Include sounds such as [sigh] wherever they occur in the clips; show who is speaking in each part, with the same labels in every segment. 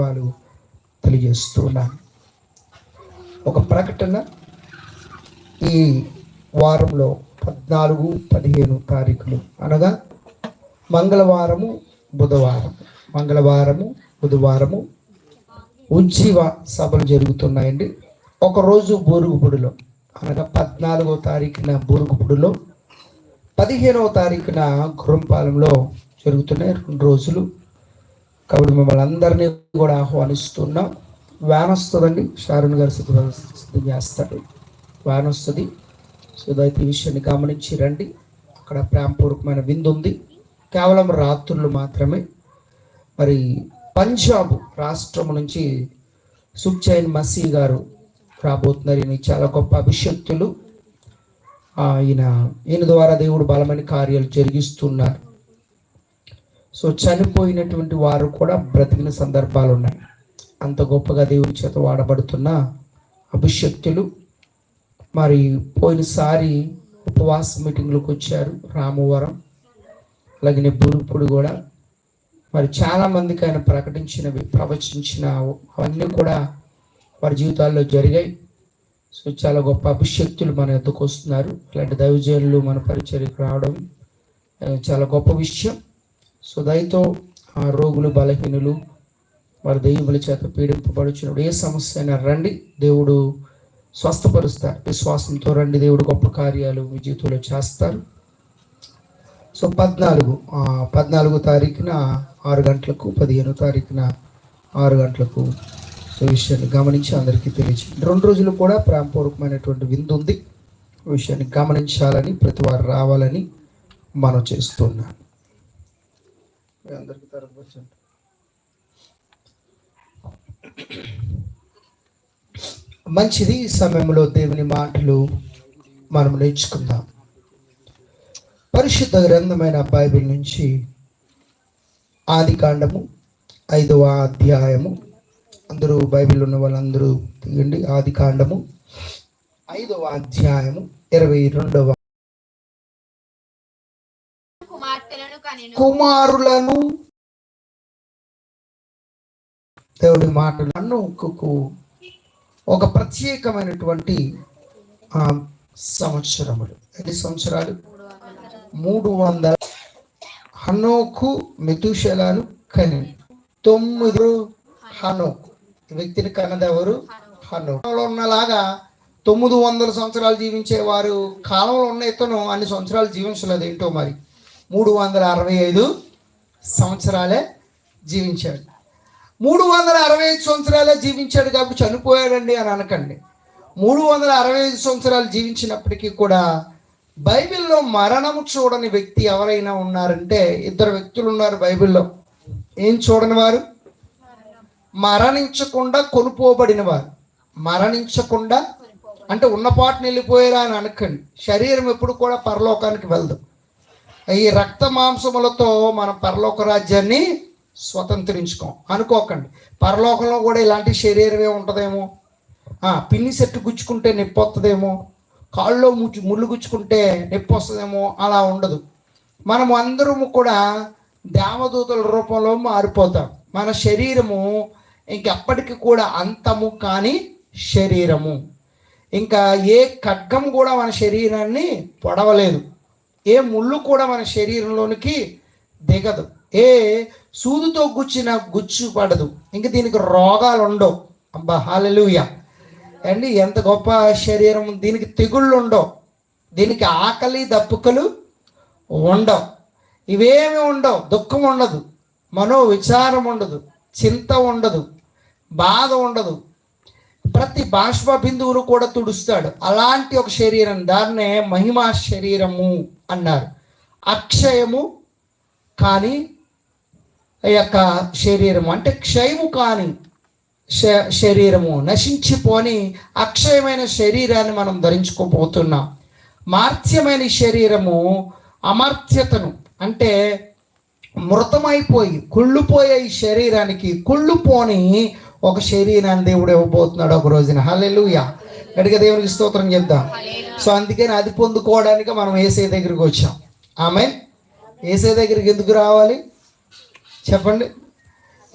Speaker 1: వాళ్ళు తెలియజేస్తున్నాను ఒక ప్రకటన ఈ వారంలో పద్నాలుగు పదిహేను తారీఖులు అనగా మంగళవారము బుధవారం. మంగళవారము బుధవారము ఉజ్జీవ సభలు జరుగుతున్నాయండి. ఒకరోజు బూరుగుపుడిలో అనగా పద్నాలుగో తారీఖున బూరుగుపుడిలో పదిహేనవ తారీఖున గురంపాలెంలో జరుగుతున్నాయి. రెండు రోజులు కాబట్టి మిమ్మల్ని అందరినీ కూడా ఆహ్వానిస్తున్నాం. వ్యాన్ వస్తుందండి షారుణ్ గారు సిద్ధం చేస్తాడు. వ్యాన్ వస్తుంది సో దయచేసి ఈ విషయాన్ని గమనించి రండి. అక్కడ ప్రేమపూర్వకమైన విందు ఉంది. కేవలం రాత్రులు మాత్రమే. మరి పంజాబ్ రాష్ట్రం నుంచి సుక్చైన్ మసీ గారు రాబోతున్నారు. ఈయన చాలా గొప్ప అభిషక్తులు. ఆయన ఈయన ద్వారా దేవుడు బలమైన కార్యాలు జరిగిస్తున్నారు. సో చనిపోయినటువంటి వారు కూడా బ్రతికిన సందర్భాలు ఉన్నాయి. అంత గొప్పగా దేవుని చేత వాడబడుతున్న అభిషక్తులు మరి పోయినసారి ఉపవాస మీటింగ్లకు వచ్చారు రామవరం అలాగే బురుపుడు కూడా. మరి చాలా మందికి ఆయన ప్రకటించినవి ప్రవచించిన అవన్నీ కూడా వారి జీవితాల్లో జరిగాయి. సో చాలా గొప్ప అభిషక్తులు మన ఎద్దుకు వస్తున్నారు. ఇలాంటి దైవజనులు మన పరిచర్యకు రావడం చాలా గొప్ప విషయం. సో దయతో ఆ రోగులు బలహీనులు వారి దెయ్యముల చేత పీడింపబడుచున్నప్పుడు ఏ సమస్య అయినా రండి దేవుడు స్వస్థపరుస్తారు. విశ్వాసంతో రండి దేవుడు గొప్ప కార్యాలు మీ జీవితంలో చేస్తారు. సో పద్నాలుగు పద్నాలుగు తారీఖున ఆరు గంటలకు పదిహేను తారీఖున ఆరు గంటలకు సో విషయాన్ని గమనించి అందరికీ తెలియచేయండి. రెండు రోజులు కూడా ప్రేమపూర్వకమైనటువంటి విందు ఉంది. విషయాన్ని గమనించాలని ప్రతి వారు రావాలని మనం చేస్తున్నాను. మీ అందరికీ తరపు మంచిది ఈ సమయంలో దేవుని మాటలు మనం నేర్చుకుందాం. పరిశుద్ధ గ్రంథమైన బైబిల్ నుంచి ఆది కాండము ఐదవ అధ్యాయము. అందరూ బైబిల్ ఉన్న వాళ్ళందరూ తీయండి. ఆది కాండము ఐదవ అధ్యాయము ఇరవై రెండవ కుమారులను దేవుడి మాటలు ఒక ప్రత్యేకమైనటువంటి సంవత్సరములు. ఎన్ని సంవత్సరాలు? మూడు వందల హనోకు మెతుశలాలు కని తొమ్మిది హనోకు. వ్యక్తిని కన్నదెవరు హనోకు. ఉన్నలాగా తొమ్మిది వందల సంవత్సరాలు జీవించే వారు కాలంలో ఉన్న ఇతను అన్ని సంవత్సరాలు జీవించలేదు ఏంటో మరి? మూడు వందల అరవై ఐదు సంవత్సరాలే జీవించాడు. మూడు వందల అరవై ఐదు సంవత్సరాలే జీవించాడు కాబట్టి చనిపోయాడండి అని అనకండి. మూడు వందల అరవై ఐదు సంవత్సరాలు జీవించినప్పటికీ కూడా బైబిల్లో మరణము చూడని వ్యక్తి ఎవరైనా ఉన్నారంటే ఇద్దరు వ్యక్తులు ఉన్నారు బైబిల్లో. ఏం చూడని వారు? మరణించకుండా కొనుపోబడిన వారు. మరణించకుండా అంటే ఉన్నపాటు వెళ్ళిపోయారా అని అనకండి. శరీరం ఎప్పుడు కూడా పరలోకానికి వెళ్దు. ఈ రక్త మాంసములతో మనం పరలోక రాజ్యాన్ని స్వతంత్రించుకోం. అనుకోకండి. పరలోకంలో కూడా ఇలాంటి శరీరమే ఉంటుందేమో? పిన్ని సెట్టు గుచ్చుకుంటే నొప్పి వస్తుందేమో? కాళ్ళలో ముచ్చు ముళ్ళు గుచ్చుకుంటే నొప్పి వస్తుందేమో? అలా ఉండదు. మనము అందరము కూడా దేవదూతల రూపంలో మారిపోతాం. మన శరీరము ఇంకెప్పటికీ కూడా అంతము కాని శరీరము. ఇంకా ఏ ఖడ్గం కూడా మన శరీరాన్ని పొడవలేదు. ఏ ముళ్ళు కూడా మన శరీరంలోనికి దిగదు. ఏ సూదుతో గుచ్చిన గుచ్చు పడదు ఇంక దీనికి రోగాలు ఉండవు అబ్బా హాలెలుయ అండి ఎంత గొప్ప శరీరం దీనికి తెగుళ్ళు ఉండవు దీనికి ఆకలి దప్పుకలు ఉండవు. ఇవేమి ఉండవు. దుఃఖం ఉండదు. మనో విచారం ఉండదు. చింత ఉండదు. బాధ ఉండదు. ప్రతి బాష్ప బిందువును కూడా తుడుస్తాడు. అలాంటి ఒక శరీరం దాన్నే మహిమా శరీరము అన్నారు. అక్షయము కానీ ఈ యొక్క శరీరము అంటే క్షయము కాని శ- శరీరము నశించిపోని అక్షయమైన శరీరాన్ని మనం ధరించుకోబోతున్నాం. మార్త్యమైన శరీరము అమర్త్యతను అంటే మృతమైపోయి కుళ్ళుపోయే ఈ శరీరానికి కుళ్ళిపోని ఒక శరీరాన్ని దేవుడు ఇవ్వబోతున్నాడు ఒక రోజున. హల్లెలూయా. గడిగా దేవునికి స్తోత్రం చెప్దాం. సో అందుకని అది పొందుకోవడానికి మనం ఏసే దగ్గరికి వచ్చాం. ఆమె ఏసే దగ్గరికి ఎందుకు రావాలి? చెప్పండి.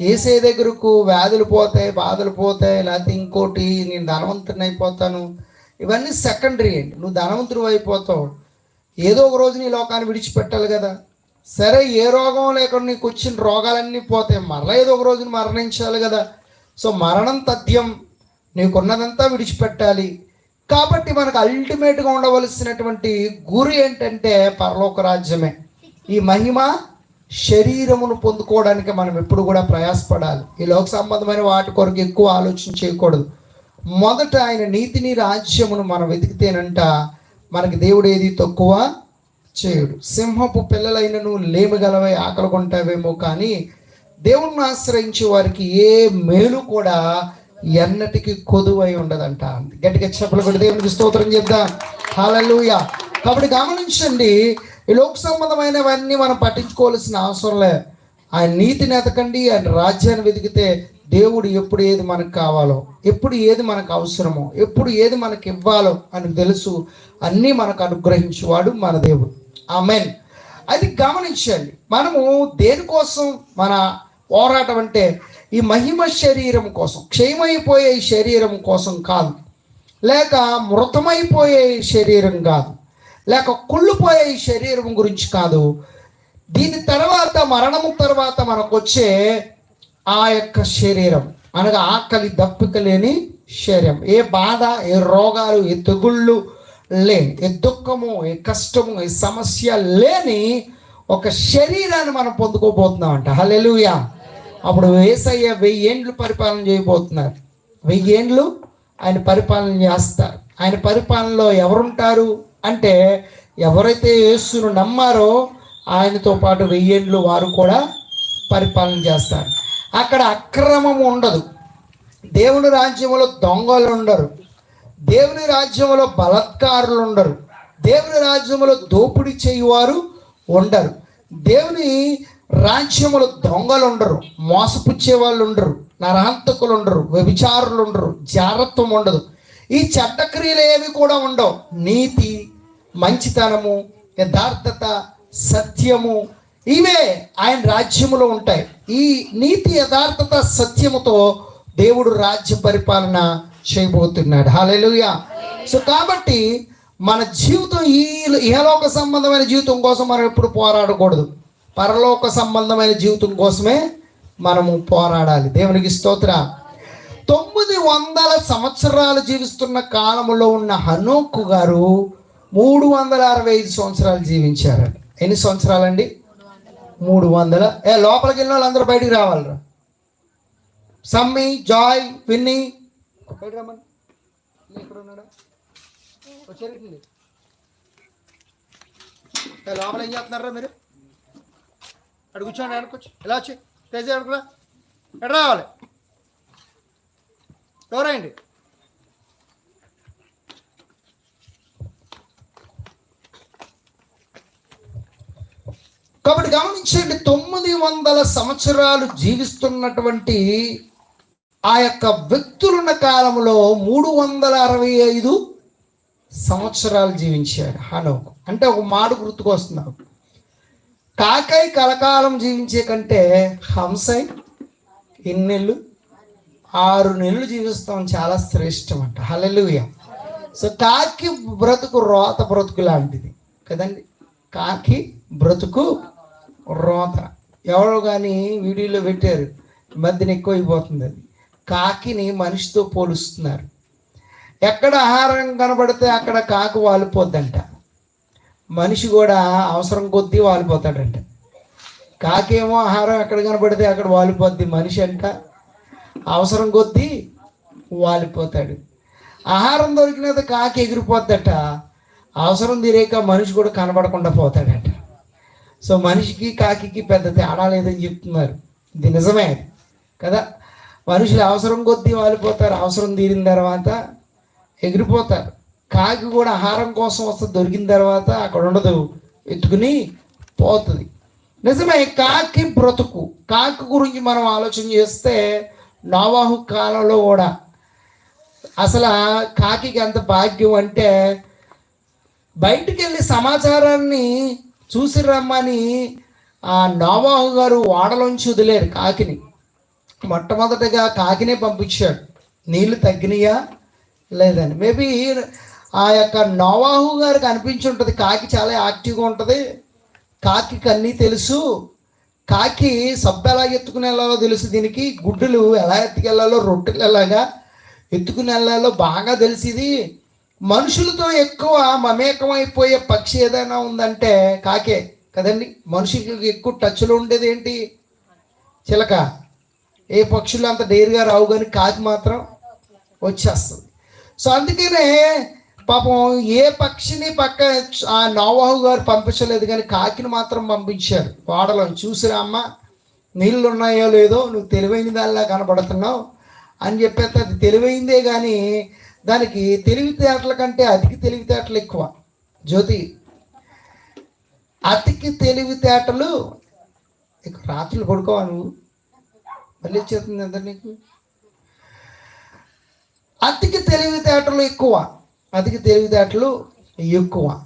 Speaker 1: ఏసే దగ్గరకు వ్యాధులు పోతాయి బాధలు పోతాయి లేకపోతే ఇంకోటి నేను ధనవంతుని అయిపోతాను. ఇవన్నీ సెకండరీ అండి. నువ్వు ధనవంతుడు అయిపోతావు. ఏదో ఒక రోజు నీ లోకాన్ని విడిచిపెట్టాలి కదా. సరే ఏ రోగం లేకుండా నీకు వచ్చిన రోగాలన్నీ పోతాయి. మరలా ఏదో ఒక రోజున మరణించాలి కదా. సో మరణం తథ్యం నీకున్నదంతా విడిచిపెట్టాలి. కాబట్టి మనకు అల్టిమేట్గా ఉండవలసినటువంటి గురి ఏంటంటే పరలోక రాజ్యమే. ఈ మహిమ శరీరమును పొందుకోవడానికి మనం ఎప్పుడు కూడా ప్రయాసపడాలి. ఈ లోక సంబంధమైన వాటి కొరకు ఎక్కువ ఆలోచన చేయకూడదు. మొదట ఆయన నీతిని రాజ్యమును మనం వెతికితేనంట మనకి దేవుడు ఏది తక్కువ చేయడు. సింహపు పిల్లలైనను లేమిగలవై ఆకలి కొంటావేమో కానీ దేవుణ్ణి ఆశ్రయించే వారికి ఏ మేలు కూడా ఎన్నటికి కొదువై ఉండదంట. గట్టిగా చెప్పలు కూడా దేవునికి స్తోత్రం చెప్దాం. హాలూయ కాబట్టి గమనించండి ఈ లోక సంబంధమైనవన్నీ మనం పట్టించుకోవాల్సిన అవసరం లే ఆయన నీతిని ఎతకండి ఆయన రాజ్యాన్ని వెతికితే దేవుడు ఎప్పుడు ఏది మనకు కావాలో ఎప్పుడు ఏది మనకు అవసరమో ఎప్పుడు ఏది మనకు ఇవ్వాలో అని తెలుసు. అన్నీ మనకు అనుగ్రహించేవాడు మన దేవుడు. ఆమెన్ అది గమనించండి మనము దేనికోసం మన పోరాటం అంటే ఈ మహిమ శరీరం కోసం. క్షయమైపోయే ఈ శరీరం కోసం కాదు. లేక మృతమైపోయే ఈ శరీరం కాదు. లేక కుళ్ళిపోయే ఈ శరీరం గురించి కాదు. దీని తర్వాత మరణం తర్వాత మనకు వచ్చే ఆ యొక్క శరీరం. అనగా ఆకలి దప్పిక లేని శరీరం. ఏ బాధ ఏ రోగాలు ఏ తెగుళ్ళు లేని ఏ దుఃఖము ఏ కష్టము ఏ సమస్య లేని ఒక శరీరాన్ని మనం పొందుకోబోతున్నాం అంట హలెలుయా అప్పుడు వేసయ్య వెయ్యి ఏండ్లు పరిపాలన చేయబోతున్నారు. వెయ్యి ఏండ్లు ఆయన పరిపాలన చేస్తారు. ఆయన పరిపాలనలో ఎవరుంటారు? అంటే ఎవరైతే యేసును నమ్మారో ఆయనతో పాటు వెయ్యేండ్లు వారు కూడా పరిపాలన చేస్తారు. అక్కడ అక్రమం ఉండదు. దేవుని రాజ్యంలో దొంగలు ఉండరు. దేవుని రాజ్యంలో బలత్కారులు ఉండరు. దేవుని రాజ్యంలో దోపిడీ చేయువారు ఉండరు. దేవుని రాజ్యములు దొంగలు ఉండరు మోసపుచ్చే వాళ్ళు ఉండరు నరహంతకులు ఉండరు వ్యభిచారులు ఉండరు జాగ్రత్వం ఉండదు ఈ చట్టక్రియలు ఏవి కూడా ఉండవు. నీతి మంచితనము యథార్థత సత్యము ఇవే ఆయన రాజ్యములో ఉంటాయి. ఈ నీతి యథార్థత సత్యముతో దేవుడు రాజ్య పరిపాలన చేయబోతున్నాడు. హాలెలుయా సో కాబట్టి మన జీవితం ఈ ఇహలోక సంబంధమైన జీవితం కోసం మనం ఎప్పుడు పోరాడకూడదు. పరలోక సంబంధమైన జీవితం కోసమే మనము పోరాడాలి. దేవునికి స్తోత్ర. తొమ్మిది వందల సంవత్సరాలు జీవిస్తున్న కాలంలో ఉన్న హనుకు గారు మూడు వందల అరవై ఐదు సంవత్సరాలు జీవించారండి ఎన్ని సంవత్సరాలండి? మూడు వందల. ఏ లోపలికి వెళ్ళిన వాళ్ళు అందరూ బయటికి రావాలరా. సమ్మి జాయ్ విన్ని. బయట రమ్మని. ఇక్కడ ఉన్నాడా? లోపల ఏం చేస్తున్నారా మీరు? అక్కడ కూర్చోండి అనుకోవచ్చు ఎలా వచ్చి? తేజ అనుకున్నా? ఎక్కడ రావాలి? ఎవరండి కాబట్టి గమనించండి తొమ్మిది వందల సంవత్సరాలు జీవిస్తున్నటువంటి ఆ యొక్క వ్యక్తులున్న కాలంలో మూడు వందల అరవై ఐదు సంవత్సరాలు జీవించాడు. హనోకు. అంటే ఒక మాడు గుర్తుకొస్తున్నావు కాకై కలకాలం జీవించే కంటే హంసై ఎన్ని నెలలు ఆరు నెలలు జీవిస్తాం చాలా శ్రేష్టం అంట హలెలుయ సో కాకి బ్రతుకు రోత బ్రతుకు లాంటిది. కదండి? కాకి బ్రతుకు రోత. ఎవరో కానీ వీడియోలో పెట్టారు. ఈ మధ్యన ఎక్కువైపోతుంది అది. కాకిని మనిషితో పోలుస్తున్నారు. ఎక్కడ ఆహారం కనబడితే అక్కడ కాకు వాలిపోద్దంట. మనిషి కూడా అవసరం కొద్దీ వాలిపోతాడంట. కాకేమో ఆహారం ఎక్కడ కనబడితే అక్కడ వాలిపోద్ది మనిషి అంట. అవసరం కొద్దీ వాలిపోతాడు. ఆహారం దొరికినంత కాకి ఎగిరిపోద్దట. అవసరం తీరేక మనిషి కూడా కనబడకుండా పోతాడట. సో మనిషికి కాకి పెద్ద తేడా లేదని చెప్తున్నారు. ఇది నిజమే కదా? మనుషులు అవసరం కొద్దీ వాలిపోతారు అవసరం తీరిన తర్వాత ఎగిరిపోతారు. కాకి కూడా ఆహారం కోసం వస్తే దొరికిన తర్వాత అక్కడ ఉండదు. ఎత్తుకుని పోతుంది. నిజమే కాకి బ్రతుకు. కాకి గురించి మనం ఆలోచన చేస్తే నోవాహు కాలంలో కూడా అసలు కాకి కాకికి ఎంత భాగ్యం అంటే బయటికి వెళ్ళి సమాచారాన్ని చూసి రమ్మని ఆ నోవాహు గారు ఓడలోంచి వదిలేరు కాకిని. మొట్టమొదటిగా కాకినే పంపించాడు. నీళ్ళు తగ్గినాయా? లేదని. మేబీ ఆ యొక్క నోవాహు గారికి అనిపించి ఉంటుంది కాకి చాలా యాక్టివ్గా ఉంటుంది. కాకి అన్నీ తెలుసు. కాకి సబ్బు ఎలా ఎత్తుకుని వెళ్ళాలో తెలుసు దీనికి. గుడ్డులు ఎలా ఎత్తుకెళ్ళాలో రొట్టెలు ఎలాగా ఎత్తుకుని వెళ్ళాలో బాగా తెలిసింది మనుషులతో ఎక్కువ మమేకమైపోయే పక్షి ఏదైనా ఉందంటే కాకే కదండి. మనుషులకి ఎక్కువ టచ్లో ఉండేది ఏంటి? చిలక. ఏ పక్షులు అంత డేరుగా రావు కానీ కాకి మాత్రం వచ్చేస్తుంది. సో అందుకనే పాపం ఏ పక్షిని పక్క ఆ నోవాహు గారు పంపించలేదు కానీ కాకిని మాత్రం పంపించారు. వాడలో చూసిరా అమ్మ నీళ్ళు ఉన్నాయో లేదో నువ్వు తెలివైన దానిలా కనబడుతున్నావు అని చెప్పేస్తే అది తెలివైందే కానీ దానికి తెలివితేటల కంటే అతికి తెలివితేటలు ఎక్కువ. జ్యోతి అతికి తెలివితేటలు రాత్రులు పడుకోవా నువ్వు? మళ్ళీ చేస్తుంది ఎంత నీకు? అతికి తెలివితేటలు ఎక్కువ. అతికి తెలివితేటలు ఎక్కువ.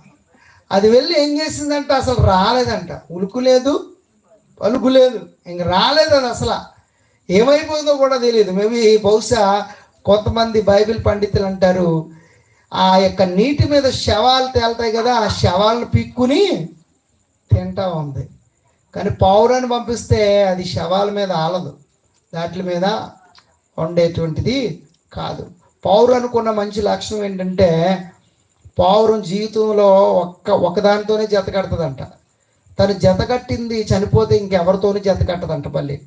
Speaker 1: అది వెళ్ళి ఏం చేసిందంట? అసలు రాలేదంట. ఉలుకు లేదు పలుకు లేదు. ఇంక రాలేదు అది అసలు. ఏమైపోయిందో కూడా తెలియదు. మేబీ బహుశా కొంతమంది బైబిల్ పండితులు అంటారు ఆ యొక్క నీటి మీద శవాలు తేలుతాయి కదా ఆ శవాలను పిక్కుని తింటా ఉంది. కానీ పౌరాన్ని పంపిస్తే అది శవాల మీద ఆలదు. దాట్ల మీద ఉండేటువంటిది కాదు. పావురు అనుకున్న మంచి లక్షణం ఏంటంటే పావురం జీవితంలో ఒక్క ఒకదానితోనే జత తను జత కట్టింది చనిపోతే ఇంకెవరితోనూ జత కట్టదంట మళ్ళీ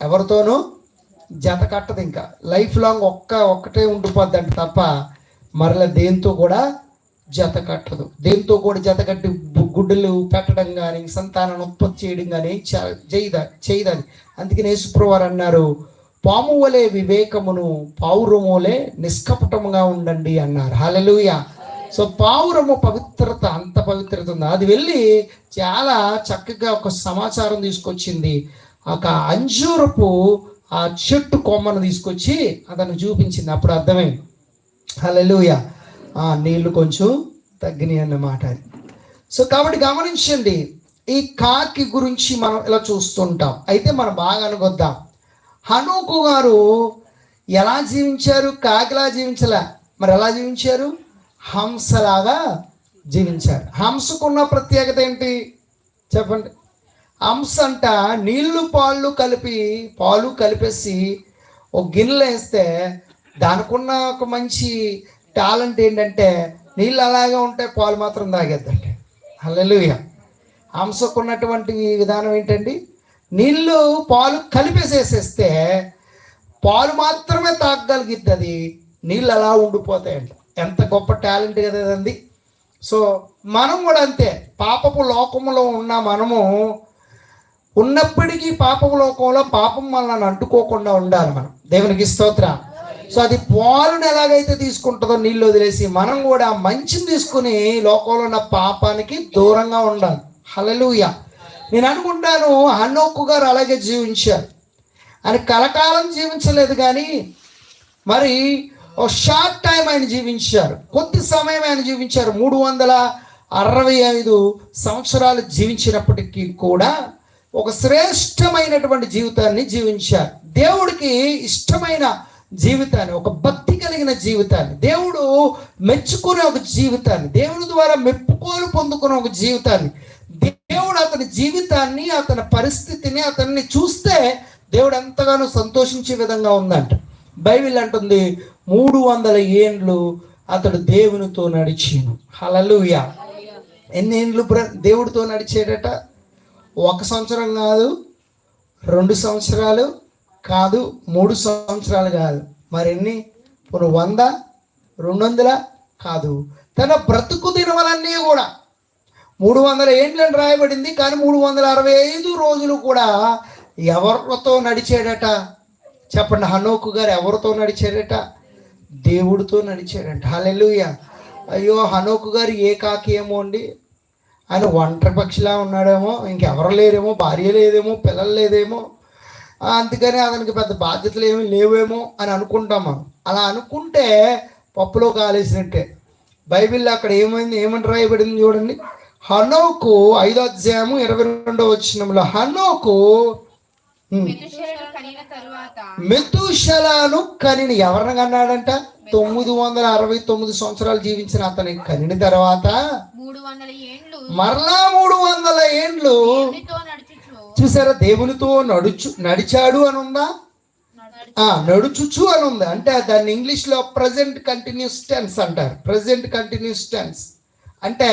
Speaker 1: ఎవరితోనూ జత కట్టదు ఇంకా. లైఫ్ లాంగ్ ఒక్క ఒక్కటే ఉండిపోద్దంట తప్ప మరలా దేంతో కూడా జత కట్టదు. దేంతో కూడా జత కట్టి గుడ్డలు పెట్టడం కానీ సంతానాన్ని ఉత్పత్తి చేయడం కానీ చేయదా చేయదని అందుకని యేసుప్రవారు అన్నారు పాము వలె వివేకమును పావురము నిష్కపటముగా ఉండండి అన్నారు. హలలుయ సో పావురము పవిత్రత అంత పవిత్రత ఉంది. అది వెళ్ళి చాలా చక్కగా ఒక సమాచారం తీసుకొచ్చింది. ఒక అంజూరపు ఆ చెట్టు కొమ్మను తీసుకొచ్చి అతను చూపించింది. అప్పుడు అర్థమైంది. హలలుయ ఆ నీళ్ళు కొంచెం తగ్గినాయి అన్నమాట అది. సో కాబట్టి గమనించండి. ఈ కాకి గురించి మనం ఇలా చూస్తుంటాం. అయితే మనం బాగా అనుకొద్దాం హనుకు గారు ఎలా జీవించారు? కాకిలా జీవించలే. మరి ఎలా జీవించారు? హంసలాగా జీవించారు. హంసకున్న ప్రత్యేకత ఏంటి? చెప్పండి. హంస అంట నీళ్ళు పాలు కలిపి పాలు కలిపేసి ఒక గిన్నెలో వేస్తే దానికున్న ఒక మంచి టాలెంట్ ఏంటంటే నీళ్ళు అలాగే ఉంటే పాలు మాత్రం తాగేద్దండి హల్లెలూయా. హంసకున్నటువంటి విధానం ఏంటండి? నీళ్ళు పాలు కలిపేసేసేస్తే పాలు మాత్రమే తాగగలిగిద్ది అది నీళ్ళు అలా ఉండిపోతాయంట. ఎంత గొప్ప టాలెంట్ కదండి సో మనం కూడా అంతే. పాపపు లోకంలో ఉన్న మనము ఉన్నప్పటికీ పాపపు లోకంలో పాపం మనల్ని అంటుకోకుండా ఉండాలి మనం. దేవునికి స్తోత్ర. సో అది పాలును ఎలాగైతే తీసుకుంటుందో నీళ్ళు వదిలేసి మనం కూడా మంచిని తీసుకుని లోకంలో ఉన్న పాపానికి దూరంగా ఉండాలి. హలలుయా నేను అనుకుంటాను హన్నోక్కు గారు అలాగే జీవించారు. ఆయన కలకాలం జీవించలేదు కానీ మరి ఓ షార్ట్ టైం ఆయన జీవించారు. కొద్ది సమయం ఆయన జీవించారు. మూడు వందల అరవై ఐదు సంవత్సరాలు జీవించినప్పటికీ కూడా ఒక శ్రేష్టమైనటువంటి జీవితాన్ని జీవించారు. దేవుడికి ఇష్టమైన జీవితాన్ని ఒక భక్తి కలిగిన జీవితాన్ని దేవుడు మెచ్చుకునే ఒక జీవితాన్ని దేవుడి ద్వారా మెప్పుకోలు పొందుకునే ఒక జీవితాన్ని దేవుడు అతని జీవితాన్ని అతని పరిస్థితిని అతన్ని చూస్తే దేవుడు ఎంతగానో సంతోషించే విధంగా ఉందంట. బైబిల్ అంటుంది మూడు వందల ఏండ్లు అతడు దేవునితో నడిచాను. హలలుయా ఎన్ని ఏండ్లు దేవుడితో నడిచేటట ఒక సంవత్సరం కాదు రెండు సంవత్సరాలు కాదు మూడు సంవత్సరాలు కాదు. మరిన్ని? ఇప్పుడు వంద? రెండు వందల? కాదు. తన బ్రతుకు దినవలన్నీ కూడా మూడు వందల ఏండ్లని రాయబడింది కానీ మూడు వందల అరవై ఐదు రోజులు కూడా ఎవరితో నడిచాడట? చెప్పండి హనోకు గారు ఎవరితో నడిచాడట? దేవుడితో నడిచాడట. హలెలుయ అయ్యో హనోకు గారు ఏ కాకి ఏమో అండి? ఆయన ఒంటరి పక్షిలా ఉన్నాడేమో ఇంకెవరు లేరేమో భార్య లేదేమో పిల్లలు లేదేమో. అందుకని అతనికి పెద్ద బాధ్యతలు ఏమీ లేవేమో అని అనుకుంటాం మనం. అలా అనుకుంటే పప్పులో కాలేసినట్టే. బైబిల్లో అక్కడ ఏమైంది? ఏమని రాయబడింది చూడండి. హనోకు ఐదో అధ్యాయము ఇరవై రెండో వచ్చినంలో హనోకు.
Speaker 2: మెతుషెలను కనిన
Speaker 1: ఎవరిని కన్నాడంట? తొమ్మిది వందల అరవై తొమ్మిది సంవత్సరాలు జీవించిన అతని కనిని తర్వాత మరలా మూడు వందల ఏండ్లు చూసారా? దేవునితో నడుచు నడిచాడు అని ఉందా ఆ నడుచుచు అని ఉంది అంటే దాన్ని ఇంగ్లీష్లో ప్రజెంట్ కంటిన్యూస్ టెన్స్ అంటారు. Present continuous tense. అంటే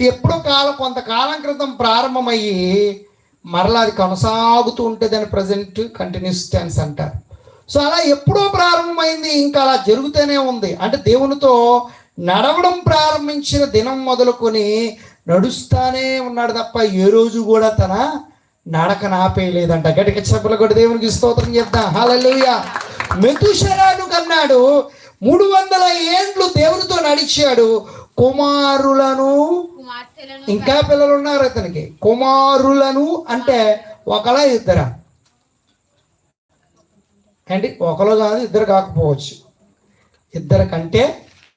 Speaker 1: ఎప్పుడో కాలం కొంతకాలం క్రితం ప్రారంభమయ్యి మరలా అది కొనసాగుతూ ఉంటుందని ప్రజెంట్ కంటిన్యూస్ టెన్స్ అంటారు. సో అలా ఎప్పుడో ప్రారంభమైంది ఇంకా అలా జరుగుతూనే ఉంది. అంటే దేవునితో నడవడం ప్రారంభించిన దినం మొదలుకొని నడుస్తానే ఉన్నాడు తప్ప ఏ రోజు కూడా తన నడక నాపేయలేదంట. గడిక చెప్పలు కూడా దేవునికి స్తోత్రం చేద్దాం. హాలూయ మెతుశరాను కన్నాడు. మూడు వందల ఏండ్లు దేవునితో నడిచాడు. కుమారులను ఇంకా పిల్లలు ఉన్నారు అతనికి. కుమారులను అంటే ఒకలా ఇద్దరా? అంటే ఒకరు కాదు ఇద్దరు కాకపోవచ్చు. ఇద్దరు కంటే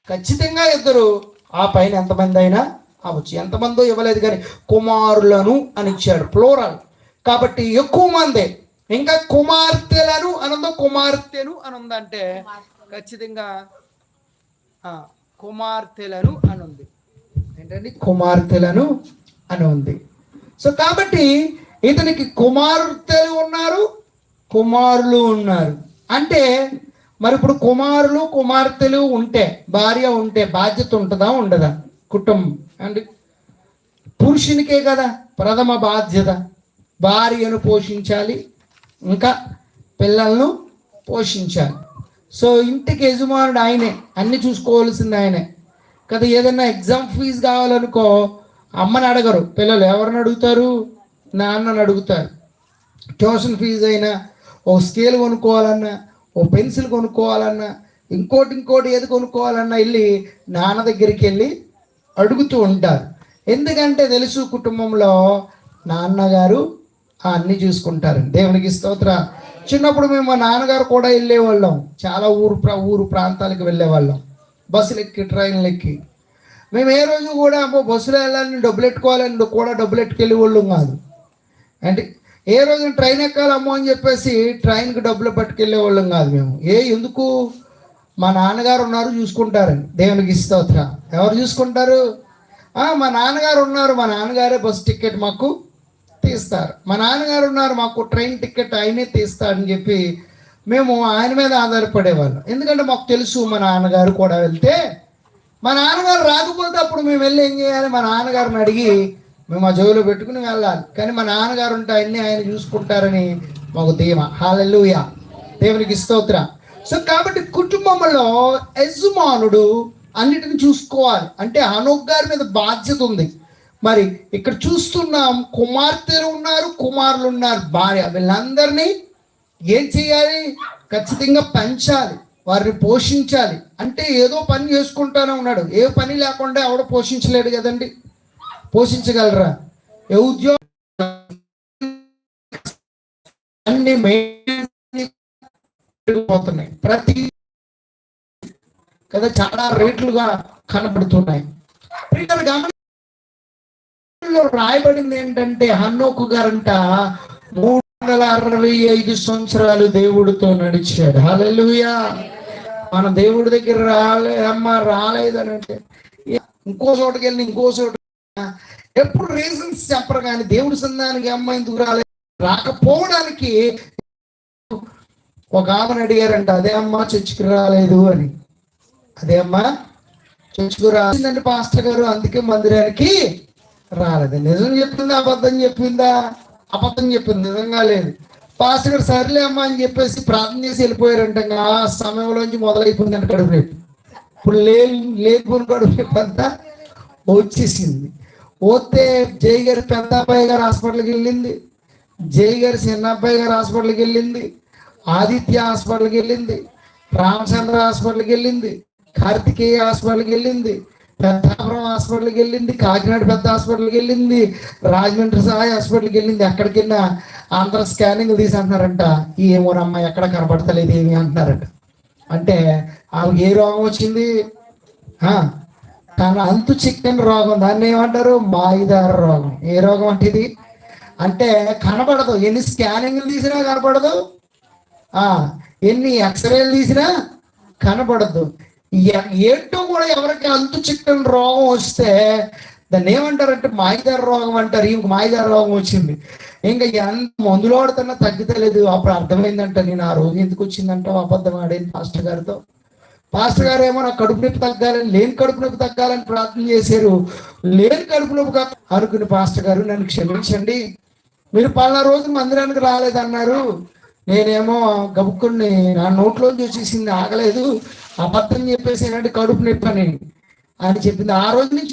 Speaker 1: ఖచ్చితంగా ఇద్దరు ఆ పైన ఎంతమంది అయినా అవ్వచ్చు. ఎంతమందో ఇవ్వలేదు కానీ కుమారులను అని ఇచ్చాడు ప్లోరల్. కాబట్టి ఎక్కువ మంది. ఇంకా కుమార్తెలను అనుందో కుమార్తెను అని ఉందంటే ఖచ్చితంగా కుమార్తెలను అని ఉంది ఏంటండి? కుమార్తెలను అని ఉంది సో కాబట్టి ఇతనికి కుమార్తెలు ఉన్నారు కుమారులు ఉన్నారు. అంటే మరి ఇప్పుడు కుమారులు కుమార్తెలు ఉంటే భార్య ఉంటే బాధ్యత ఉంటుందా ఉండదా? కుటుంబం. అండి పురుషునికే కదా ప్రథమ బాధ్యత. భార్యను పోషించాలి ఇంకా పిల్లలను పోషించాలి. సో ఇంటికి యజమానుడు ఆయనే అన్ని చూసుకోవాల్సింది ఆయనే. కదా ఏదైనా ఎగ్జామ్ ఫీజు కావాలనుకో అమ్మని అడగరు. పిల్లలు ఎవరిని అడుగుతారు? నాన్నని అడుగుతారు. ట్యూషన్ ఫీజు అయినా ఓ స్కేల్ కొనుక్కోవాలన్నా ఓ పెన్సిల్ కొనుక్కోవాలన్నా ఇంకోటి ఇంకోటి ఏది కొనుక్కోవాలన్నా వెళ్ళి నాన్న దగ్గరికి వెళ్ళి అడుగుతూ ఉంటారు. ఎందుకంటే తెలుసు కుటుంబంలో నాన్నగారు అన్నీ చూసుకుంటారు. దేవునికి స్తోత్ర. చిన్నప్పుడు మేము మా నాన్నగారు కూడా వెళ్ళేవాళ్ళం. చాలా ఊరు ప్రా ఊరు ప్రాంతాలకు వెళ్ళేవాళ్ళం. బస్సులు ఎక్కి ట్రైన్లు ఎక్కి. మేము ఏ రోజు కూడా అమ్మో బస్సులో వెళ్ళాలని డబ్బులు ఎట్టుకోవాలని కూడా డబ్బులు ఎట్టుకెళ్ళే వాళ్ళం కాదు. అంటే ఏ రోజు ట్రైన్ ఎక్కాలమ్మో అని చెప్పేసి ట్రైన్కి డబ్బులు పట్టుకెళ్ళే వాళ్ళం కాదు మేము. ఏ ఎందుకు? మా నాన్నగారు ఉన్నారు చూసుకుంటారని దేవునికి స్తోత్ర. ఎవరు చూసుకుంటారు? మా నాన్నగారు ఉన్నారు. మా నాన్నగారే బస్ టికెట్ మాకు తీస్తారు. మా నాన్నగారు ఉన్నారు మాకు ట్రైన్ టికెట్ ఆయనే తీస్తాడని చెప్పి మేము ఆయన మీద ఆధారపడేవాళ్ళం. ఎందుకంటే మాకు తెలుసు మా నాన్నగారు కూడా వెళ్తే. మా నాన్నగారు రాకపోతే అప్పుడు మేము వెళ్ళి ఏం చేయాలి? మా నాన్నగారిని అడిగి మేము ఆ జోలో పెట్టుకుని వెళ్ళాలి. కానీ మా నాన్నగారు ఉంటే అన్ని ఆయన చూసుకుంటారని మాకు ధీమ. హాలూయ దేవునికి స్తోత్ర. సో కాబట్టి కుటుంబంలో యజమానుడు అన్నిటిని చూసుకోవాలి. అంటే అనోక్ గారి మీద బాధ్యత ఉంది. మరి ఇక్కడ చూస్తున్నాం కుమార్తెలు ఉన్నారు కుమారులు ఉన్నారు భార్య. వీళ్ళందరినీ ఏం చేయాలి? ఖచ్చితంగా పెంచాలి వారిని పోషించాలి. అంటే ఏదో పని చేసుకుంటానే ఉన్నాడు. ఏ పని లేకుండా ఎవడ పోషించలేడు కదండి? పోషించగలరా? ఏ ఉద్యోగం అన్ని పెరిగిపోతున్నాయి [unintelligible] ప్రతి కదా చాలా రేట్లుగా కనబడుతున్నాయి. రాయబడింది ఏంటంటే హన్నోకు గారంట మూడు వందల అరవై ఐదు సంవత్సరాలు దేవుడితో నడిచాడు. హల్లెలూయా. మన దేవుడి దగ్గర రాలే అమ్మ రాలేదని అంటే ఇంకో చోటకి వెళ్ళి ఇంకో చోట ఎప్పుడు రీజన్స్ చెప్పరు కానీ దేవుడి సందానికి అమ్మ ఎందుకు రాలేదు రాకపోవడానికి ఒక ఆమెను అడిగారంట అదే అమ్మ చర్చికి రాలేదు అని. అదే అమ్మా చర్చికి రాసిందండి పాస్టర్ గారు అందుకే మందిరానికి రాలేదు. నిజం చెప్పిందా? అబద్ధం చెప్పిందా? అబద్ధం చెప్పింది. నిజంగా లేదు. పాస్టర్ సర్లే అమ్మా అని చెప్పేసి ప్రార్థన చేసి వెళ్ళిపోయారంట. ఆ సమయంలోంచి మొదలైపోయిందంట కడుపు నొప్పి. ఇప్పుడు లే లేకపోయిన కడుపు నొప్పి అంతా వచ్చేసింది. పోతే జై గారి పెద్ద అబ్బాయి గారు హాస్పిటల్కి వెళ్ళింది. జై గారి చిన్న అబ్బాయి గారు హాస్పిటల్కి వెళ్ళింది. ఆదిత్య హాస్పిటల్కి వెళ్ళింది. రామచంద్ర హాస్పిటల్కి వెళ్ళింది. కార్తికేయ హాస్పిటల్కి వెళ్ళింది. పెద్దాపురం హాస్పిటల్కి వెళ్ళింది కాకినాడ పెద్ద హాస్పిటల్కి వెళ్ళింది రాజమండ్రి సాయి హాస్పిటల్కి వెళ్ళింది. ఎక్కడికి వెళ్ళినా అందరూ స్కానింగ్ తీసి అంటున్నారంట ఏమోనమ్మా ఎక్కడ కనపడతలేదు ఏమి అంటున్నారంట. అంటే ఆమెకి ఏ రోగం వచ్చింది? ఆ, తన అంతు చిక్కని రోగం దాన్ని ఏమంటారు? మాయిదార రోగం. ఏ రోగం అంటే ఇది? అంటే కనబడదు ఎన్ని స్కానింగ్లు తీసినా కనపడదు. ఆ, ఎన్ని ఎక్స్రేలు తీసినా కనబడదు ఏంటో కూడా ఎవరికి అంతు చిక్కని రోగం వస్తే దాన్ని ఏమంటారంటే మాయదార రోగం అంటారు. ఇంక మాయదార రోగం వచ్చింది. ఇంకా ఎంత మందులు ఆడుతున్నా తగ్గుతలేదు. అప్పుడు అర్థమైందంట నేను ఆ రోజు ఎందుకు వచ్చిందంట అబద్ధం ఆడేది పాస్టర్ గారితో. పాస్టర్ గారు ఏమో నా కడుపు నొప్పి తగ్గాలని లేని కడుపు నొప్పి తగ్గాలని ప్రార్థన చేశారు. లేని కడుపు నొప్పి అనుకుని పాస్టర్ గారు నన్ను క్షమించండి. మీరు పలానా రోజు మందిరానికి రాలేదన్నారు. నేనేమో గబుక్కుని నా నోట్లో చూసేసింది ఆగలేదు. అబద్ధం చెప్పేసి ఏంటంటే కడుపు నొప్పి అని అని చెప్పింది ఆ రోజు నుంచి